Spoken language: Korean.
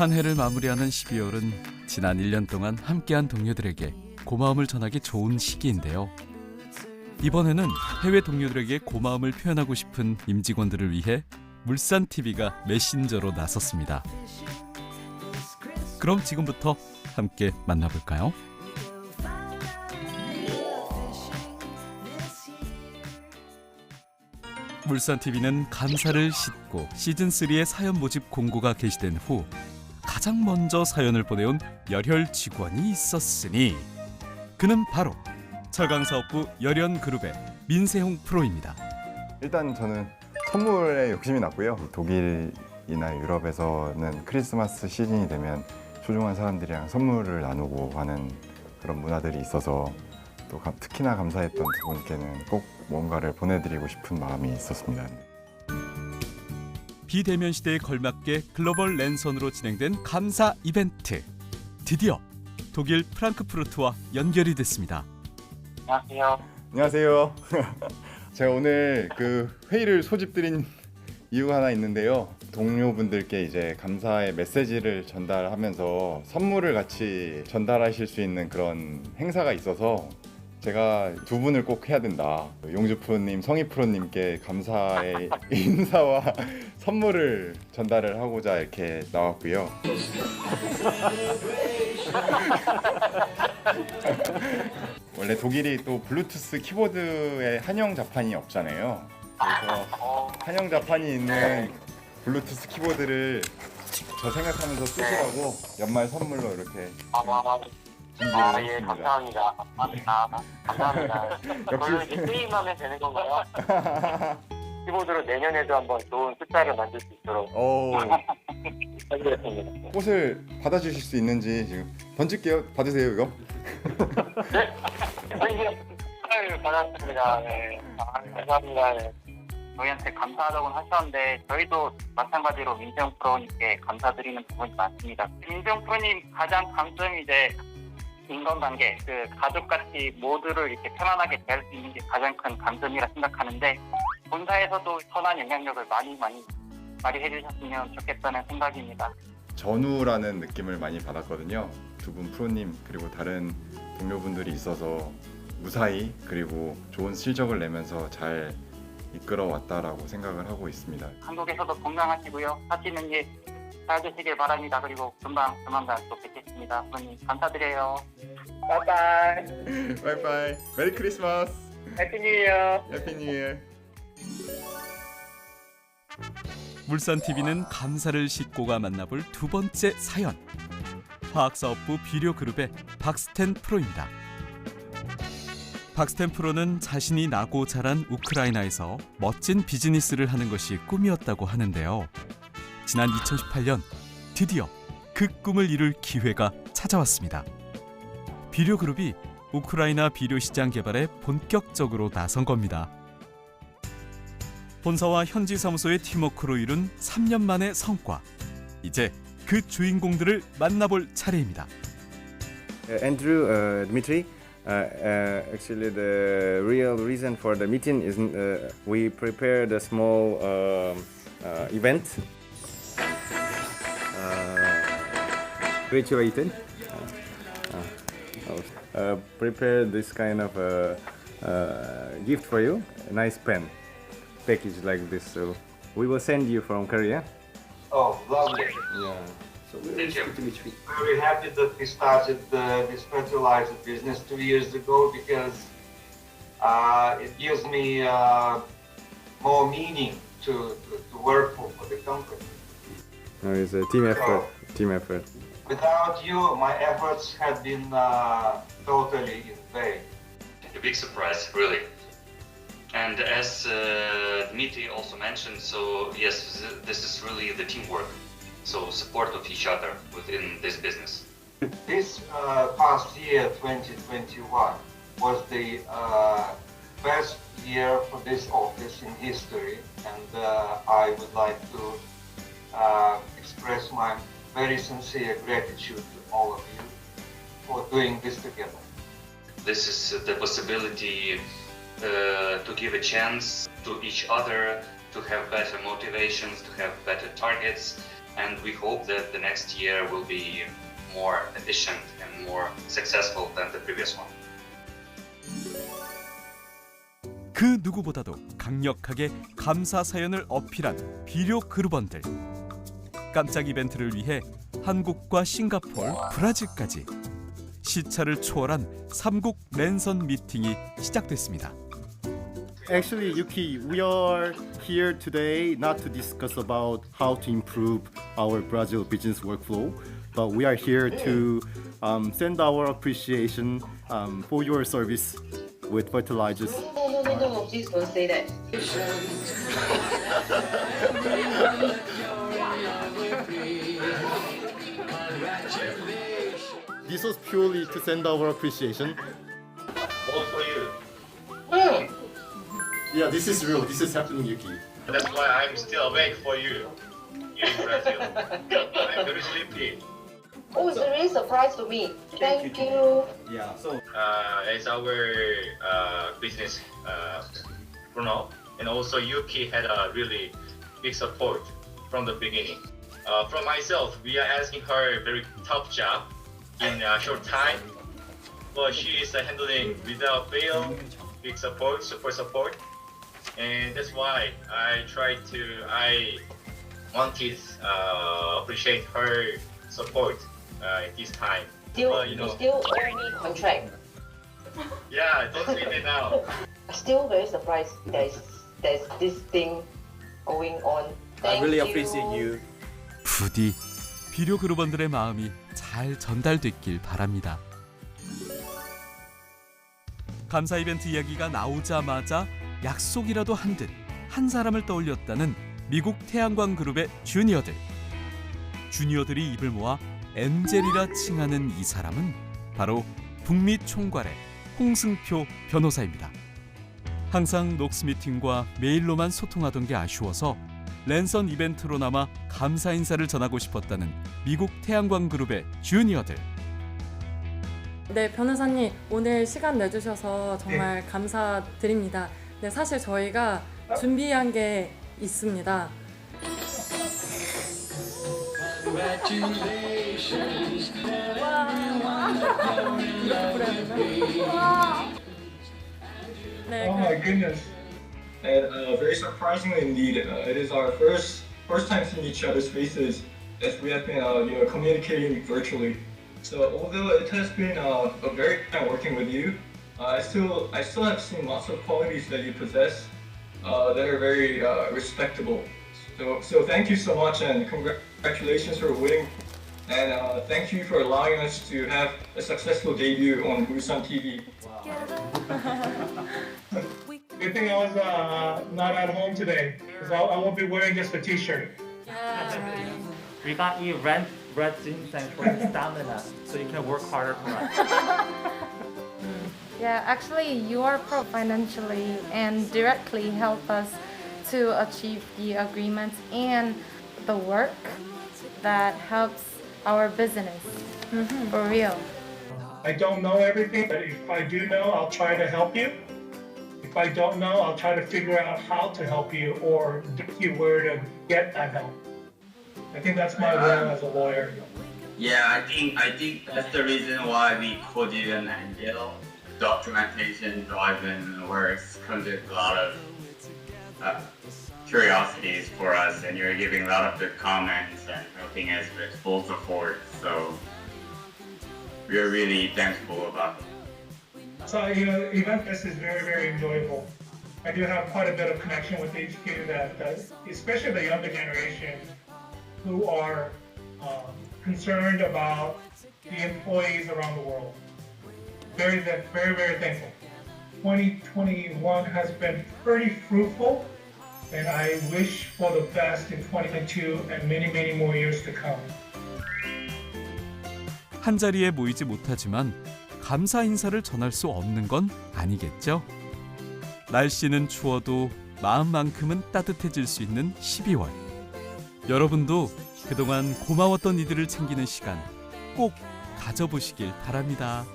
한 해를 마무리하는 12월은 지난 1년 동안 함께한 동료들에게 고마움을 전하기 좋은 시기인데요. 이번에는 해외 동료들에게 고마움을 표현하고 싶은 임직원들을 위해 물산 TV가 메신저로 나섰습니다. 그럼 지금부터 함께 만나볼까요? 물산 TV는 감사를 싣고 시즌 3의 사연 모집 공고가 게시된 후 가장 먼저 사연을 보내온 열혈 직원이 있었으니 그는 바로 철강사업부 열연 그룹의 민세홍 프로입니다. 일단 저는 선물에 욕심이 났고요. 독일이나 유럽에서는 크리스마스 시즌이 되면 소중한 사람들이랑 선물을 나누고 하는 그런 문화들이 있어서 또 가- 특히나 감사했던 두 분께는 꼭 뭔가를 보내드리고 싶은 마음이 있었습니다. 비대면 시대에 걸맞게 글로벌 랜선으로 진행된 감사 이벤트. 드디어 독일 프랑크푸르트와 연결이 됐습니다. 안녕하세요. 안녕하세요. 제가 오늘 그 회의를 소집드린 이유가 하나 있는데요. 동료분들께 이제 감사의 메시지를 전달하면서 선물을 같이 전달하실 수 있는 그런 행사가 있어서 제가 두 분을 꼭 해야 된다. 용주 프로님, 성희 프로님께 감사의 인사와 선물을 전달을 하고자 이렇게 나왔고요. 원래 독일이 또 블루투스 키보드에 한영 자판이 없잖아요. 그래서 어, 한영 자판이 있는 블루투스 키보드를 저 생각하면서 쓰시라고 연말 선물로 이렇게 아, 아, 아, 예, 했습니다. 감사합니다. 감사합니다. 감사합니다. 저는 이제 게임하면 되는 건가요? 키보드로 내년에도 한번 좋은 숫자를 만들 수 있도록 오. 꽃을 받아주실 수 있는지 지금 던질게요. 받으세요 이거. 선생님, 축하를 받았습니다. 네. 아, 감사합니다. 네. 저희한테 감사하다고는 하셨는데 저희도 마찬가지로 민정 프로님께 감사드리는 부분이 많습니다. 민정 프로님 가장 강점이 이제 인간관계, 그 가족같이 모두를 이렇게 편안하게 대할 수 있는 게 가장 큰 강점이라 생각하는데 본사에서도 선한 영향력을 많이 많이 발휘해 주셨으면 좋겠다는 생각입니다. 전우라는 느낌을 많이 받았거든요. 두 분 프로님 그리고 다른 동료분들이 있어서 무사히 그리고 좋은 실적을 내면서 잘 이끌어 왔다라고 생각을 하고 있습니다. 한국에서도 건강하시고요. 하시는 일 잘 되시길 바랍니다. 그리고 금방 조만간 또 뵙겠습니다. 프로님 감사드려요. 바이바이. 바이바이. 메리 크리스마스. 해피 뉴 이어. 해피 뉴 이어. 물산 TV는 감사를 싣고가 만나볼 두 번째 사연. 화학사업부 비료 그룹의 박스텐 프로입니다. 박스텐 프로는 자신이 나고 자란 우크라이나에서 멋진 비즈니스를 하는 것이 꿈이었다고 하는데요. 지난 2018년 드디어 그 꿈을 이룰 기회가 찾아왔습니다. 비료 그룹이 우크라이나 비료 시장 개발에 본격적으로 나선 겁니다. 본사와 현지 사무소의 팀워크로 이룬 3년 만의 성과. 이제 그 주인공들을 만나볼 차례입니다. Uh, Andrew, uh, Dmitry. Uh, uh, actually, the real reason for the meeting is uh, we prepared a small um uh, event. Uh, graduated. Uh, uh, uh, prepared this kind of uh, uh, gift for you. A nice pen package like this. So we will send you from Korea. Oh, lovely. Yeah. So Thank you. Dmitry. Very happy that we started uh, this fertilizer business two years ago because uh, it gives me uh, more meaning to, to, to work for, for the company. No, it's a team effort. Team effort. Without you, my efforts had been uh, totally in vain. a big surprise, really. And as uh, Dmitry also mentioned, so yes, this is really the teamwork. So support of each other within this business. This uh, past year, 2021, was the uh, best year for this office in history, and uh, I would like to uh, express my very sincere gratitude to all of you for doing this together. This is the possibility uh, to give a chance to each other to have better motivations, to have better targets, and we hope that the next year will be more efficient and more successful than the previous one. 그 누구보다도 강력하게 감사 사연을 어필한 비료 그루번들. 깜짝 이벤트를 위해 한국과 싱가포르, 브라질까지 시차를 초월한 삼국 랜선 미팅이 시작됐습니다. Actually, Yuki, we are here today not to discuss about how to improve our Brazil business workflow, but we are here to um, send our appreciation um, for your service with fertilizers. No, no, no, no, please don't say that. This was purely to send our appreciation. All for you. Mm. Yeah, this is real. This is happening, Yuki. That's why I'm still awake for you. Here in Brazil. I'm very sleepy. Oh, it's a real surprise to me. Thank you. Yeah, so Uh, as our uh, business uh, Bruno, and also Yuki had a really big support from the beginning. Uh, from myself, we are asking her a very tough job in a short time, but she is uh, handling without fail, big support, super support, and that's why I tried to I wanted uh, appreciate her support uh, at this time. Still, Well, you you know. still owe me contract. Yeah, don't say that now. I'm still very surprised there's there's this thing going on. Thank you. 부디 비료 그루번들의 마음이 잘 전달됐길 바랍니다. 감사 이벤트 이야기가 나오자마자 약속이라도 한 듯 한 사람을 떠올렸다는 미국 태양광 그룹의 주니어들. 주니어들이 입을 모아 엔젤이라 칭하는 이 사람은 바로 북미 총괄의 홍승표 변호사입니다. 항상 녹스 미팅과 메일로만 소통하던 게 아쉬워서 랜선 이벤트로나마 감사 인사를 전하고 싶었다는 미국 태양광 그룹의 주니어들. 네, 변호사님 오늘 시간 내주셔서 정말 감사드립니다. 네, 사실 저희가 준비한 게 있습니다. 네, Oh my goodness. And uh, very surprisingly indeed, uh, it is our first first time seeing each other's faces as we have been uh, you know communicating virtually. So although it has been uh, a very time working with you, uh, I still I still have seen lots of qualities that you possess uh, that are very respectable. So so thank you so much and congratulations for winning. And thank you for allowing us to have a successful debut on Busan TV. Good thing I was uh, not at home today, because I, I won't be wearing just a t-shirt. We got you rent red red ginseng for your stamina, so you can work harder for us. Yeah, actually, your pro financially and directly help us to achieve the agreements and the work that helps our business. For real. I don't know everything, but if I do know, I'll try to help you. If I don't know, I'll try to figure out how to help you or direct you where to get that help. I think that's my role as a lawyer. Yeah, I think I think that's the reason why we you an angel. Documentation driven works comes with a lot of uh, curiosities for us, and you're giving a lot of good comments and helping us with full support. So we're really thankful about. So, you know, event fest is very, very enjoyable. I do have quite a bit of connection with HQ that, that especially the younger generation, who are um, concerned about the employees around the world. Very, very, very thankful. 2021 has been pretty fruitful, and I wish for the best in 2022 and many, many more years to come. 한 자리에 모이지 못하지만 감사 인사를 전할 수 없는 건 아니겠죠? 날씨는 추워도 마음만큼은 따뜻해질 수 있는 12월. 여러분도 그동안 고마웠던 이들을 챙기는 시간 꼭 가져보시길 바랍니다.